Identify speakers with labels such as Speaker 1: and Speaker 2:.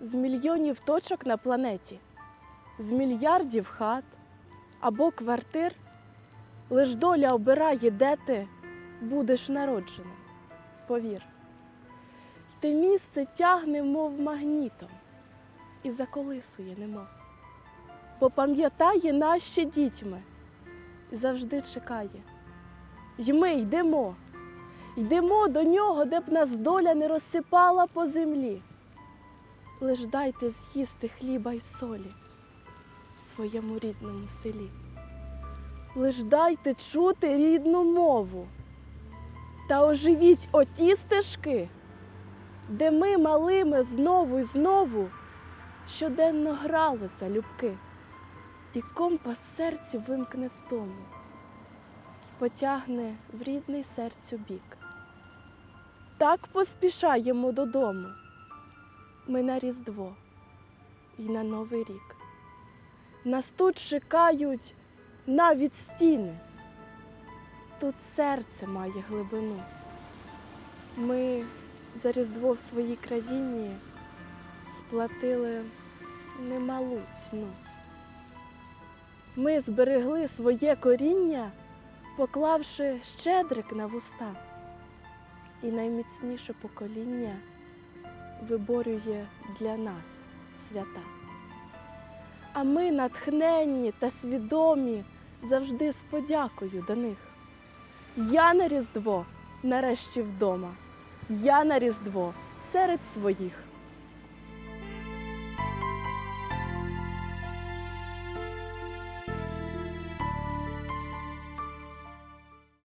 Speaker 1: з мільйонів точок на планеті, з мільярдів хат або квартир, лиш доля обирає, де ти будеш народженим. Повір. те місце тягне, мов магнітом, і заколисує немов. Бо пам'ятає нас дітьми і завжди чекає. Й ми йдемо, йдемо до нього, де б нас доля не розсипала по землі. Лиш дайте з'їсти хліба й солі в своєму рідному селі. Лиш дайте чути рідну мову та оживіть оті стежки, де ми малими знову й знову щоденно грали залюбки, і компас серцю вимкне в тому й потягне в рідний серцю бік. Так поспішаємо додому. Ми на Різдво і на Новий рік. Нас тут чекають навіть стіни. Тут серце має глибину. Ми за Різдво в своїй країні сплатили немалу ціну. Ми зберегли своє коріння, поклавши щедрик на вуста. І найміцніше покоління виборює для нас свята. А ми, натхненні та свідомі, завжди з подякою до них. Я на Різдво нарешті вдома. Я на Різдво серед своїх.